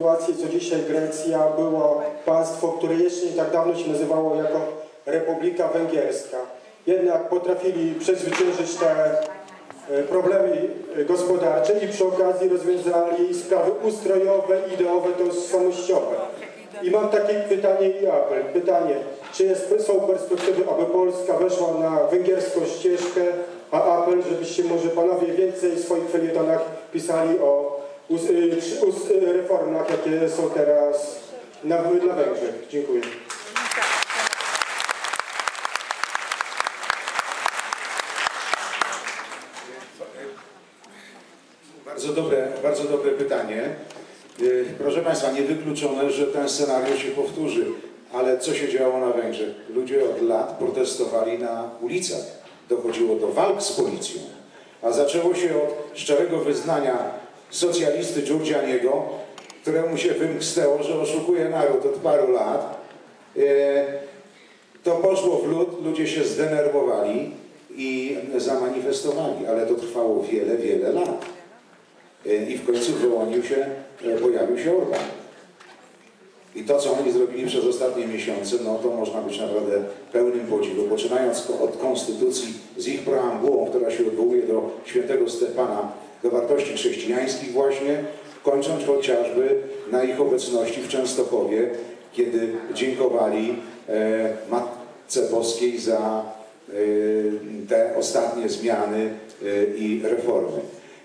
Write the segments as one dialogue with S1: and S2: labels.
S1: sytuacji, co dzisiaj Grecja było państwo, które jeszcze nie tak dawno się nazywało jako Republika Węgierska. Jednak potrafili przezwyciężyć te e, problemy e, gospodarcze i przy okazji rozwiązali sprawy ustrojowe, ideowe, tożsamościowe. I mam takie pytanie i apel. Pytanie, czy jest, są perspektywy, aby Polska weszła na węgierską ścieżkę, a apel, żebyście może panowie więcej w swoich felietonach pisali o us, y, y, reformach, jakie są teraz na, na Węgrzech. Dziękuję.
S2: Bardzo dobre, bardzo dobre pytanie. Yy, Proszę Państwa, niewykluczone, że ten scenariusz się powtórzy. Ale co się działo na Węgrzech? Ludzie od lat protestowali na ulicach. Dochodziło do walk z policją. A zaczęło się od szczerego wyznania socjalisty Giugianiego, któremu się wymknęło, że oszukuje naród od paru lat. Yy, To poszło w lód, ludzie się zdenerwowali i zamanifestowali, ale to trwało wiele, wiele lat. I w końcu wyłonił się, e, pojawił się Orban. I to, co oni zrobili przez ostatnie miesiące, no to można być naprawdę pełnym podziwu. Poczynając od konstytucji z ich preambułą, która się odwołuje do świętego Stefana, do wartości chrześcijańskich właśnie, kończąc chociażby na ich obecności w Częstochowie, kiedy dziękowali e, Matce Boskiej za e, te ostatnie zmiany e, i reformy.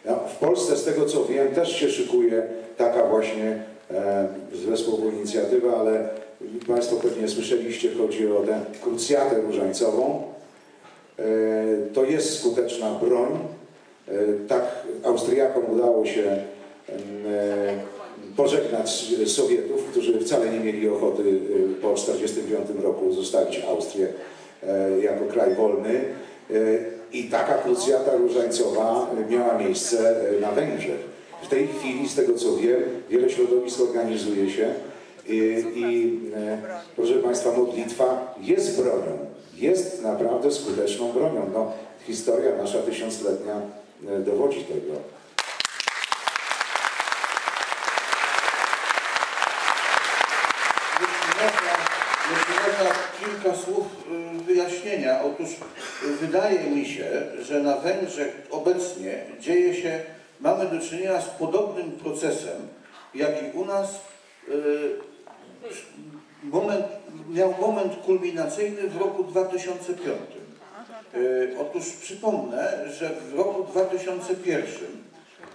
S2: No, w Polsce, z tego co wiem, też się szykuje taka właśnie zespołu inicjatywa, ale Państwo pewnie słyszeliście, chodzi o tę krucjatę różańcową. To jest skuteczna broń. E, tak Austriakom udało się e, pożegnać Sowietów, którzy wcale nie mieli ochoty e, po 1945 roku zostawić Austrię e, jako kraj wolny. E, I taka krucjata różańcowa miała miejsce e, na Węgrzech. W tej chwili, z tego co wiem, wiele środowisk organizuje się i, i e, proszę Państwa, modlitwa jest bronią. Jest naprawdę skuteczną bronią. No, historia nasza tysiącletnia e, dowodzi tego.
S3: Kilka słów y, wyjaśnienia. Otóż wydaje mi się, że na Węgrzech obecnie dzieje się, mamy do czynienia z podobnym procesem, jaki u nas y, moment, miał moment kulminacyjny w roku 2005. Y, Otóż przypomnę, że w roku 2001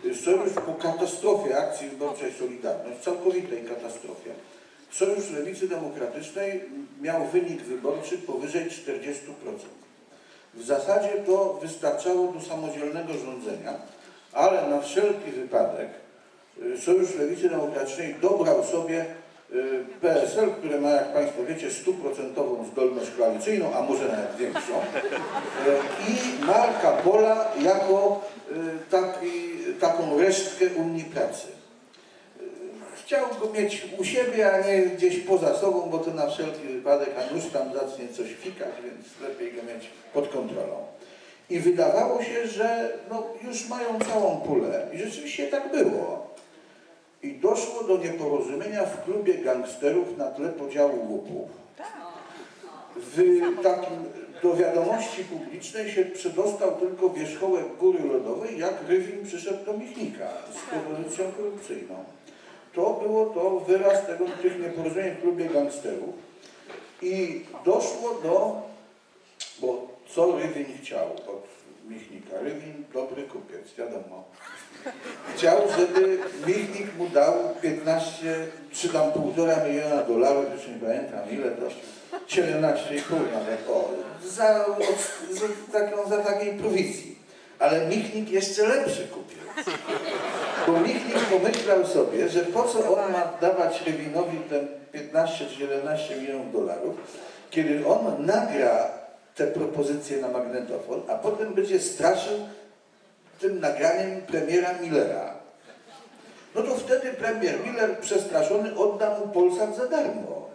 S3: y, Sojusz po katastrofie akcji wyborczej Solidarność, całkowitej katastrofie, Sojusz Lewicy Demokratycznej miał wynik wyborczy powyżej 40%. W zasadzie to wystarczało do samodzielnego rządzenia, ale na wszelki wypadek y, Sojusz Lewicy Demokratycznej dobrał sobie PSL, które ma, jak Państwo wiecie, stuprocentową zdolność koalicyjną, a może nawet większą, y, i Marka Pola jako y, taki, taką resztkę Unii Pracy. Chciał go mieć u siebie, a nie gdzieś poza sobą, bo to na wszelki wypadek, a nóż tam zacznie coś fikać, więc lepiej go mieć pod kontrolą. I wydawało się, że no, już mają całą pulę. I rzeczywiście tak było. I doszło do nieporozumienia w klubie gangsterów na tle podziału łupów. W takim, do wiadomości publicznej się przedostał tylko wierzchołek góry lodowej, jak Rywin przyszedł do Michnika z propozycją korupcyjną. To było to wyraz tego, tych nieporozumień w klubie gangsterów. I doszło do, bo co Rywin chciał od Michnika? Rywin dobry kupiec, wiadomo. Chciał, żeby Michnik mu dał 15, czy tam półtora miliona dolarów, już nie pamiętam ile to, 17,5 nawet, o, za, za, taką, za takiej prowizji. Ale Michnik jeszcze lepszy kupił. Bo Michnik pomyślał sobie, że po co on ma dawać Rywinowi ten 15 czy 17 milionów dolarów, kiedy on nagra te propozycje na magnetofon, a potem będzie straszył tym nagraniem premiera Millera. No to wtedy premier Miller przestraszony odda mu Polsat za darmo.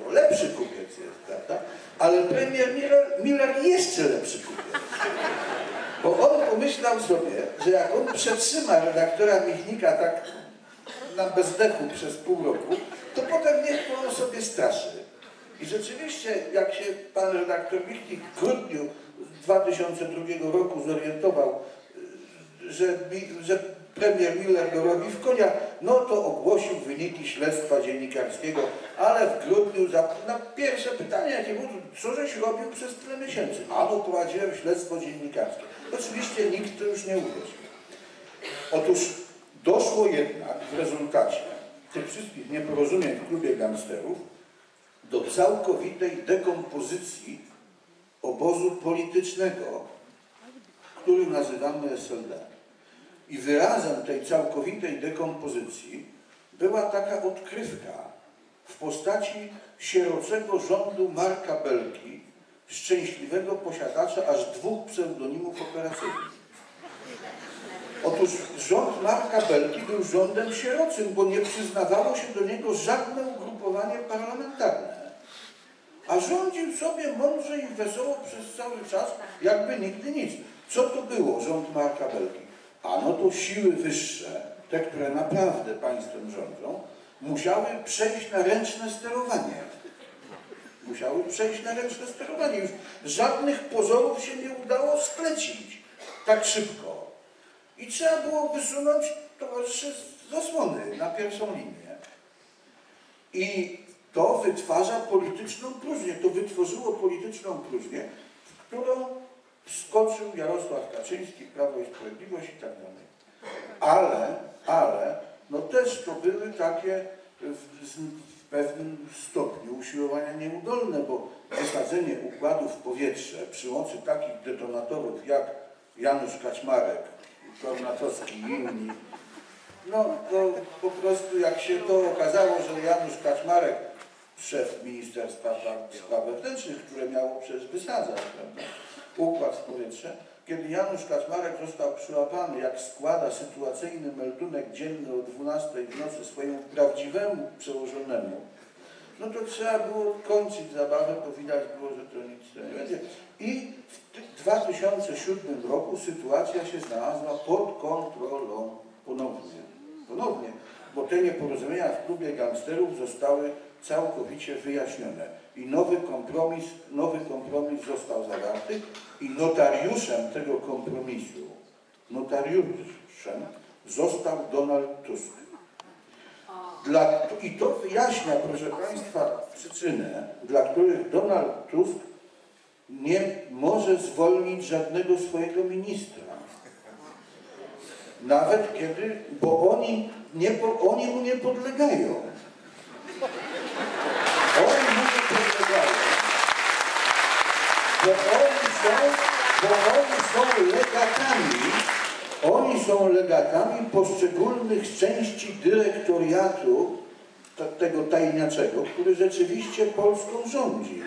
S3: No, lepszy kupiec jest, prawda? Ale premier Miller, Miller jeszcze lepszy kupiec. Bo on pomyślał sobie, że jak on przetrzyma redaktora Michnika tak na bezdechu przez pół roku, to potem niech on sobie straszy. I rzeczywiście, jak się pan redaktor Michnik w grudniu 2002 roku zorientował, że, że premier Miller go robi w konia, no to ogłosił wyniki śledztwa dziennikarskiego, ale w grudniu za, na pierwsze pytanie, jakie było, co żeś robił przez tyle miesięcy? A no prowadziłem śledztwo dziennikarskie. Oczywiście nikt to już nie uwierzył. Otóż doszło jednak w rezultacie tych wszystkich nieporozumień w klubie gangsterów do całkowitej dekompozycji obozu politycznego, który nazywamy SLD. I wyrazem tej całkowitej dekompozycji była taka odkrywka w postaci sierocego rządu Marka Belki, szczęśliwego posiadacza aż dwóch pseudonimów operacyjnych. Otóż rząd Marka Belki był rządem sierocym, bo nie przyznawało się do niego żadne ugrupowanie parlamentarne. A rządził sobie mądrze i wesoło przez cały czas, jakby nigdy nic. Co to było rząd Marka Belki? A no to siły wyższe, te, które naprawdę państwem rządzą, musiały przejść na ręczne sterowanie. Musiały przejść na ręczne sterowanie. Już żadnych pozorów się nie udało sklecić tak szybko. I trzeba było wysunąć towarzyszy z zasłony na pierwszą linię. I to wytwarza polityczną próżnię. To wytworzyło polityczną próżnię, w którą wskoczył Jarosław Kaczyński, Prawo i Sprawiedliwość i tak dalej. Ale, ale, no też to były takie w, w pewnym stopniu usiłowania nieudolne, bo wysadzenie układów w powietrze przy mocy takich detonatorów jak Janusz Kaczmarek, Kornatowski i inni, no to po prostu jak się to okazało, że Janusz Kaczmarek, szef Ministerstwa Spraw Wewnętrznych, które miało przecież wysadzać prawda, układ w powietrze, kiedy Janusz Kaczmarek został przyłapany, jak składa sytuacyjny meldunek dzienny o 12 w nocy swojemu prawdziwemu przełożonemu, no to trzeba było kończyć zabawę, bo widać było, że to nic nie będzie. I w ty- 2007 roku sytuacja się znalazła pod kontrolą ponownie. Ponownie, bo te nieporozumienia w klubie gangsterów zostały całkowicie wyjaśnione. I nowy kompromis, nowy kompromis został zawarty i notariuszem tego kompromisu, notariuszem został Donald Tusk. Dla, I to wyjaśnia, proszę Państwa, przyczynę, dla których Donald Tusk nie może zwolnić żadnego swojego ministra. Nawet kiedy, bo oni, nie, oni mu nie podlegają. Oni mu nie podlegają. Bo oni są, bo oni legatami, oni są legatami poszczególnych części dyrektoriatu te- tego tajniaczego, który rzeczywiście Polską rządzi.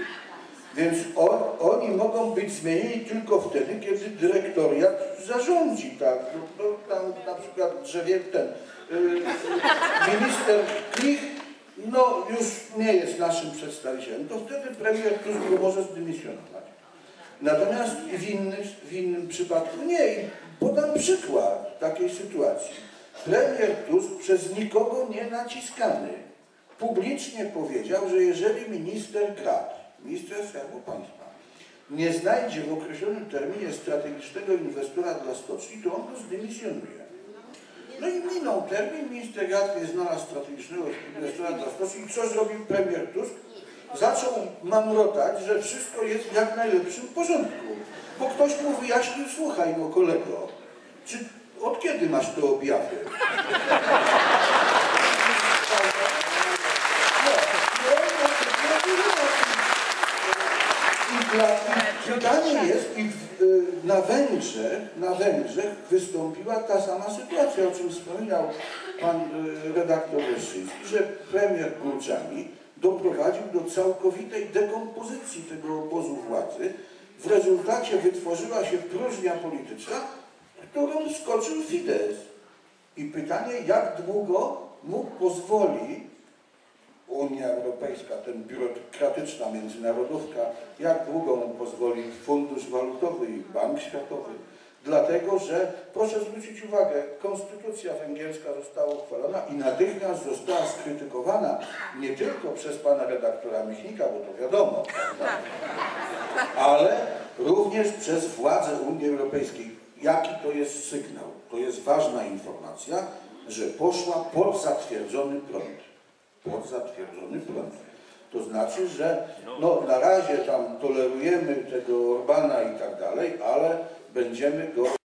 S3: Więc on, oni mogą być zmienieni tylko wtedy, kiedy dyrektoriat zarządzi, tak. No, no, tam na przykład drzewie ten y, minister Klich, no już nie jest naszym przedstawicielem, to wtedy premier Tusk może zdymisjonować. Natomiast w innym, w innym przypadku nie. I podam przykład takiej sytuacji. Premier Tusk przez nikogo nie naciskany publicznie powiedział, że jeżeli minister Grat, minister Skarbu Państwa, nie znajdzie w określonym terminie strategicznego inwestora dla stoczni, to on go zdymisjonuje. No i minął termin, minister Grat nie znalazł strategicznego inwestora dla stoczni co zrobił premier Tusk? Zaczął mamrotać, że wszystko jest w jak najlepszym porządku. Bo ktoś mu wyjaśnił, słuchaj no kolego, czy od kiedy masz te objawy? Pytanie jest, i y, na Węgrzech, na Węgrzech wystąpiła ta sama sytuacja, o czym wspominał pan y, redaktor Leszczyński, że premier Górczami doprowadził do całkowitej dekompozycji tego obozu władzy. W rezultacie wytworzyła się próżnia polityczna, którą skoczył Fidesz. I pytanie, jak długo mu pozwoli Unia Europejska, ten biurokratyczna międzynarodówka, jak długo mu pozwoli Fundusz Walutowy i Bank Światowy, dlatego że, proszę zwrócić uwagę, konstytucja węgierska została uchwalona i natychmiast została skrytykowana nie tylko przez pana redaktora Michnika, bo to wiadomo, prawda? ale również przez władze Unii Europejskiej. Jaki to jest sygnał? To jest ważna informacja, że poszła pod zatwierdzony prąd. Pod zatwierdzony prąd. To znaczy, że no, na razie tam tolerujemy tego Orbana i tak dalej, ale będziemy go